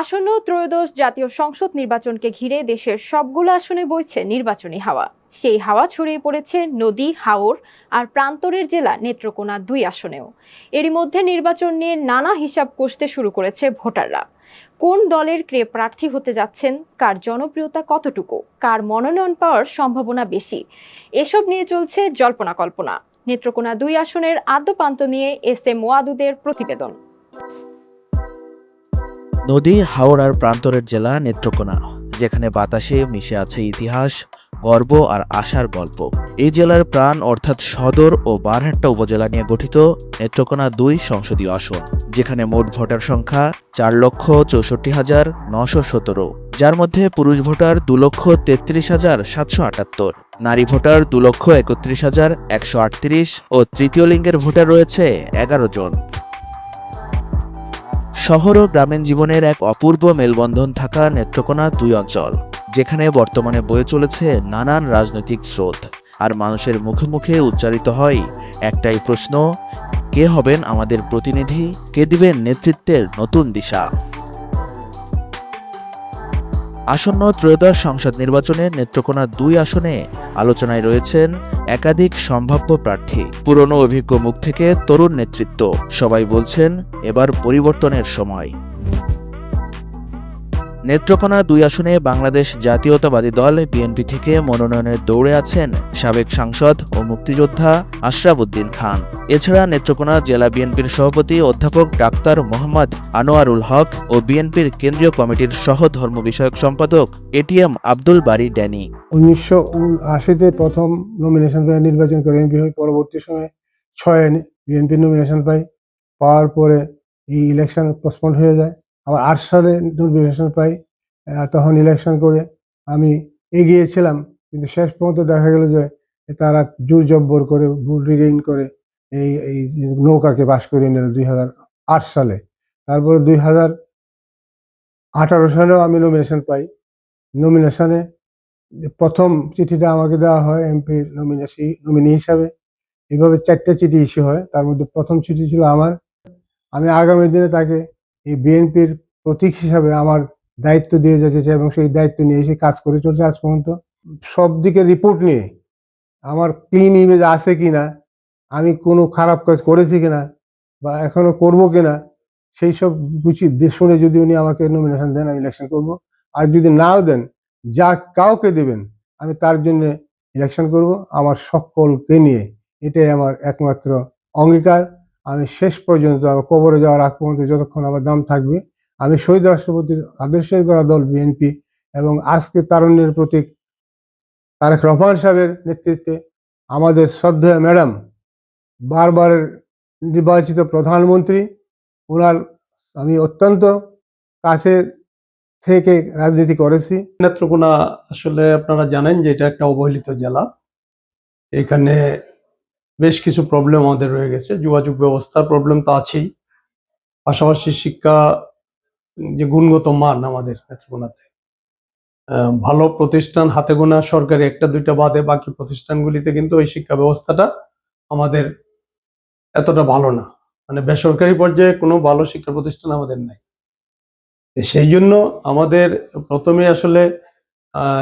আসন্ন ত্রয়োদশ জাতীয় সংসদ নির্বাচনকে ঘিরে দেশের সবগুলো আসনে বইছে নির্বাচনী হাওয়া। সেই হাওয়া ছড়িয়ে পড়েছে নদী, হাওর আর প্রান্তরের জেলা নেত্রকোনা দুই আসনেও। এরই মধ্যে নির্বাচন নিয়ে নানা হিসাব কষতে শুরু করেছে ভোটাররা। কোন দলের কে প্রার্থী হতে যাচ্ছেন, কার জনপ্রিয়তা কতটুকু, কার মনোনয়ন পাওয়ার সম্ভাবনা বেশি, এসব নিয়ে চলছে জল্পনা কল্পনা। নেত্রকোনা দুই আসনের আদ্যপান্ত নিয়ে এস এম ওয়াদুদের প্রতিবেদন। নদী হাওড়ার প্রান্তরের জেলা নেত্রকোনা, যেখানে বাতাসে মিশে আছে ইতিহাস, গর্ব আর আশার গল্প। এই জেলার প্রাণ অর্থাৎ সদর ও বারহাট্টা উপজেলা নিয়ে গঠিত নেত্রকোনা দুই সংসদীয় আসন, যেখানে মোট ভোটার সংখ্যা চার লক্ষ চৌষট্টি হাজার নশো সতেরো। যার মধ্যে পুরুষ ভোটার দু লক্ষ তেত্রিশ হাজার সাতশো আটাত্তর, নারী ভোটার দু লক্ষ একত্রিশ হাজার একশো আটত্রিশ ও তৃতীয় লিঙ্গের ভোটার রয়েছে এগারো জন। শহর ও গ্রামীণ জীবনের এক অপূর্ব মেলবন্ধন থাকা নেত্রকোনা দুই অঞ্চল, যেখানে বর্তমানে বয়ে চলেছে নানান রাজনৈতিক স্রোত। আর মানুষের মুখে মুখে উচ্চারিত হয় একটাই প্রশ্ন, কে হবেন আমাদের প্রতিনিধি? কে দিবেন নেতৃত্বের নতুন দিশা? আসন্ন ত্রয়োদশ সংসদ নির্বাচনে নেত্রকোনা দুই আসনে আলোচনায় রয়েছেন একাধিক সম্ভাব্য প্রার্থী। পুরনো অভিজ্ঞ মুখ থেকে তরুণ নেতৃত্ব। সবাই বলছেন, এবার পরিবর্তনের সময়। নেত্রকোনা দুই আসনে বাংলাদেশ জাতীয়তাবাদী দল বিএনপি থেকে মনোনয়নের দৌড়ে আছেন সাবেক সাংসদ ও মুক্তিযোদ্ধা আশরাফ উদ্দিন খান। এছাড়া নেত্রকোনা জেলা বিএনপির সভাপতি অধ্যাপক ডাক্তার মোহাম্মদ আনোয়ারুল হক ও বিএনপির কেন্দ্রীয় কমিটির সহ ধর্ম বিষয়ক সম্পাদক এটিএম আব্দুল বারী ড্যানি। উনিশশো আশিতে প্রথম নমিনেশন পাই নির্বাচন করে এমপি হই পরবর্তী সময়ে ছয়ে বিএনপি নমিনেশন পাই পাওয়ার পরে এই ইলেকশন পোস্টপন্ড হয়ে যায়। আবার আট সালে নমিনেশন পাই তখন ইলেকশন করে আমি এগিয়েছিলাম কিন্তু শেষ পর্যন্ত দেখা গেল যে তারা জোর জব্বর করে, ভুল রিগেইন করে এই এই নৌকাকে বাস করিয়ে নিল দুই হাজার আট সালে। তারপরে দুই হাজার আঠারো সালেও আমি নমিনেশন পাই। নমিনেশনে প্রথম চিঠিটা আমাকে দেওয়া হয় এমপির নমিনেশি নমিনি হিসাবে। এভাবে চারটে চিঠি ইস্যু হয়। তার মধ্যে প্রথম চিঠি ছিল আমার। আমি আগামী দিনে তাকে এই বিএনপির প্রতীক হিসাবে আমার দায়িত্ব দিয়ে যেতে চাই এবং সেই দায়িত্ব নিয়ে এসে কাজ করে চলছে আজ পর্যন্ত। সব দিকে রিপোর্ট নিয়ে আমার ক্লিন ইমেজ আছে কি না আমি কোনো খারাপ কাজ করেছি কিনা বা এখনও করব কিনা, সেই সব বুঝি শুনে যদি উনি আমাকে নমিনেশন দেন, আমি ইলেকশন করব। আর যদি নাও দেন, যা কাউকে দেবেন, আমি তার জন্য ইলেকশন করব। আমার সকলকে নিয়ে এটাই আমার একমাত্র অঙ্গীকার। আমি শেষ পর্যন্ত আমার কবরে যাওয়ার আগ পর্যন্ত যতক্ষণ আমার দাম থাকবে, আমি শহীদ রাষ্ট্রপতির আদর্শের করা দল বিএনপি এবং আজকে তারুণ্যের প্রতীক তারেক রহমান সাহেবের নেতৃত্বে আমাদের শ্রদ্ধেয় ম্যাডাম, বারবার নির্বাচিত প্রধানমন্ত্রী, ওনার আমি অত্যন্ত কাছে থেকে রাজনীতি করেছি। নেত্রকোনা আসলে আপনারা জানেন যে এটা একটা অবহেলিত জেলা। এখানে বেশ কিছু প্রবলেম আমাদের রয়ে গেছে। যোগাযোগ ব্যবস্থার প্রবলেম তো আছেই। পাশাপাশি শিক্ষা, যে গুণগত মান আমাদের নেত্রকোনাতে। ভালো প্রতিষ্ঠান হাতে গোনা সরকারি একটা, দুইটা বাদে বাকি প্রতিষ্ঠানগুলিতে কিন্তু ওই শিক্ষা ব্যবস্থাটা আমাদের এতটা ভালো না। মানে বেসরকারি পর্যায়ে কোনো ভালো শিক্ষা প্রতিষ্ঠান আমাদের নাই। সেই জন্য আমাদের প্রথমে আসলে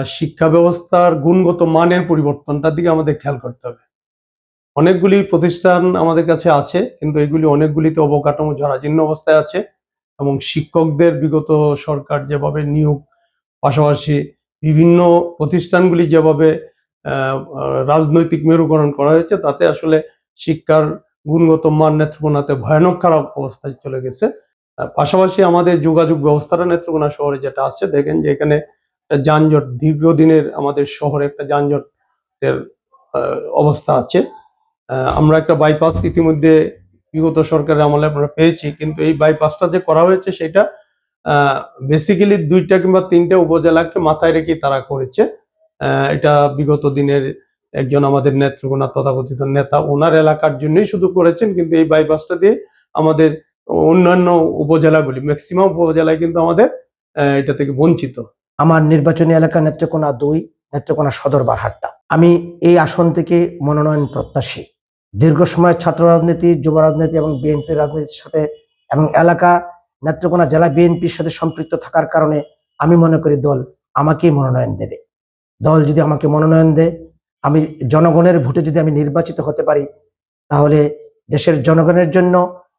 শিক্ষা ব্যবস্থার গুণগত মানের পরিবর্তনটার দিকে আমাদের খেয়াল করতে হবে। অনেকগুলি প্রতিষ্ঠান আমাদের কাছে আছে, কিন্তু এগুলি অনেকগুলিতে অবকাঠামো জরাজীর্ণ অবস্থায় আছে এবং শিক্ষকদের বিগত সরকার যেভাবে নিয়োগ, পাশাপাশি বিভিন্ন প্রতিষ্ঠানগুলি যেভাবে রাজনৈতিক মেরুকরণ করা হয়েছে, তাতে আসলে শিক্ষার গুণগত মান নেত্রকোনাতে ভয়ানক খারাপ অবস্থায় চলে গেছে। পাশাপাশি আমাদের যোগাযোগ ব্যবস্থাটা নেত্রকোনা শহরে যেটা আছে, দেখেন যে এখানে একটা যানজট, দীর্ঘদিনের আমাদের শহরে একটা যানজটের অবস্থা আছে। আমরা একটা বাইপাস ইতিমধ্যে বিগত সরকারের আমলে আমরা পেয়েছি, কিন্তু এই বাইপাসটা যে করা হয়েছে সেটা বেসিক্যালি দুইটা কিংবা তিনটা উপজেলাকে মাথায় রেখে তারা করেছে। এটা বিগত দিনের একজন আমাদের নেত্রকোনা তথাকথিত নেতা, ওনার এলাকার জন্যই শুধু করেছেন, কিন্তু এই বাইপাসটা দিয়ে আমাদের অন্যান্য উপজেলাগুলি ম্যাক্সিমাম উপজেলায় কিন্তু আমাদের এটা থেকে বঞ্চিত। আমার নির্বাচনী এলাকা নেত্রকোনা দুই, নেত্রকোনা সদর বারহাট্টা। আমি এই আসন থেকে মনোনয়ন প্রত্যাশী। দীর্ঘ সময় ছাত্র রাজনীতি, যুব রাজনীতি এবং বিএনপি রাজনীতির সাথে এবং এলাকা নেত্রকোনা জেলা বিএনপির সাথে সম্পৃক্ত থাকার কারণে আমি মনে করি দল আমাকেই মনোনয়ন দেবে। দল যদি আমাকে মনোনয়ন দেয়, আমি জনগণের ভোটে যদি আমি নির্বাচিত হতে পারি, তাহলে দেশের জনগণের জন্য,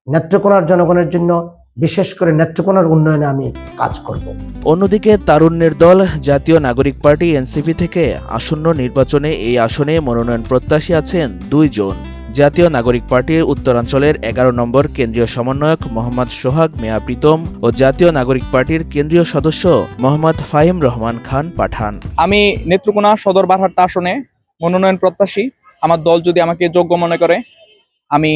নেত্রকোনার জনগণের জন্য, বিশেষ করে নেত্রকোনার উন্নয়নে আমি কাজ করব। অন্যদিকে তারুণ্যের দল, জাতীয় নাগরিক পার্টি, এনসিপি থেকে আসন্ন নির্বাচনে এই আসনে মনোনয়ন প্রত্যাশী আছেন দুইজন জাতীয় নাগরিক পার্টির উত্তরাঞ্চলের এগারো নম্বর কেন্দ্রীয় সমন্বয়ক মোহাম্মদ সোহাগ মিয়া প্রীতম ও জাতীয় নাগরিক পার্টির কেন্দ্রীয় সদস্য মোহাম্মদ ফাহিম রহমান খান পাঠান। আমি নেত্রকোনা সদর বারহাট্টা আসনে মনোনয়ন প্রত্যাশী। আমার দল যদি আমাকে যোগ্য মনে করে, আমি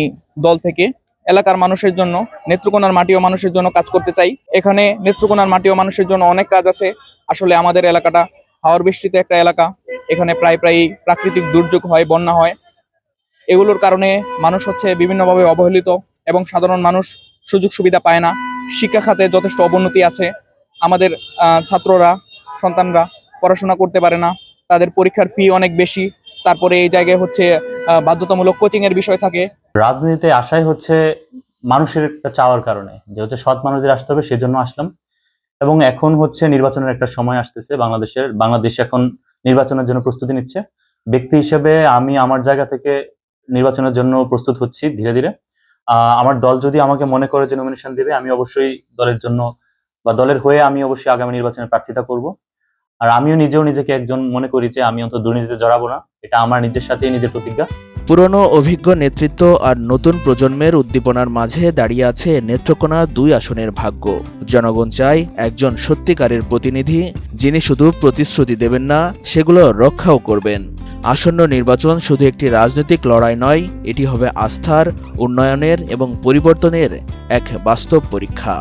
দল থেকে এলাকার মানুষের জন্য, নেত্রকোনার মাটি ও মানুষের জন্য কাজ করতে চাই। এখানে নেত্রকোনার মাটি ও মানুষের জন্য অনেক কাজ আছে। আসলে আমাদের এলাকাটা হাওয়ার বৃষ্টিতে একটা এলাকা। এখানে প্রায় প্রায় প্রাকৃতিক দুর্যোগ হয়, বন্যা হয়। এগুলোর কারণে মানুষ হচ্ছে বিভিন্নভাবে অবহেলিত এবং সাধারণ মানুষ সুযোগ সুবিধা পায় না। শিক্ষা খাতে যথেষ্ট অবনতি আছে। আমাদের ছাত্ররা, সন্তানরা পড়াশোনা করতে পারে না। তাদের পরীক্ষার ফি অনেক বেশি। তারপরে এই জায়গায় হচ্ছে বাধ্যতামূলক কোচিং এর বিষয় থাকে। রাজনীতিতে আসাই হচ্ছে মানুষের একটা চাওয়ার কারণে। যে হচ্ছে সৎ মানুষদের আসতে হবে, সেজন্য আসলাম। এবং এখন হচ্ছে নির্বাচনের একটা সময় আসতেছে বাংলাদেশের। বাংলাদেশ এখন নির্বাচনের জন্য প্রস্তুতি নিচ্ছে। ব্যক্তি হিসেবে আমি আমার জায়গা থেকে নির্বাচনের জন্য প্রস্তুত হচ্ছি ধীরে ধীরে। আমার দল যদি আমাকে মনে করে যে নমিনেশন দেবে, আমি অবশ্যই দলের জন্য বা দলের হয়ে আমি অবশ্যই আগামী নির্বাচনে প্রার্থিতা করব। আর আমিও নিজেও নিজেকে একজন মনে করি যে আমি অত দুর্নীতিতে জড়াবো না। এটা আমার নিজের সাথেই নিজের প্রতিজ্ঞা। পুরনো অভিজ্ঞ নেতৃত্ব আর নতুন প্রজন্মের উদ্দীপনার মাঝে দাঁড়িয়ে আছে নেত্রকোনা দুই আসনের ভাগ্য। জনগণ চায় একজন সত্যিকারের প্রতিনিধি যিনি শুধু প্রতিশ্রুতি দেবেন না, সেগুলো রক্ষাও করবেন। আসন্ন নির্বাচন শুধু একটি রাজনৈতিক লড়াই নয়, এটি হবে আস্থার, উন্নয়নের এবং পরিবর্তনের এক বাস্তব পরীক্ষা।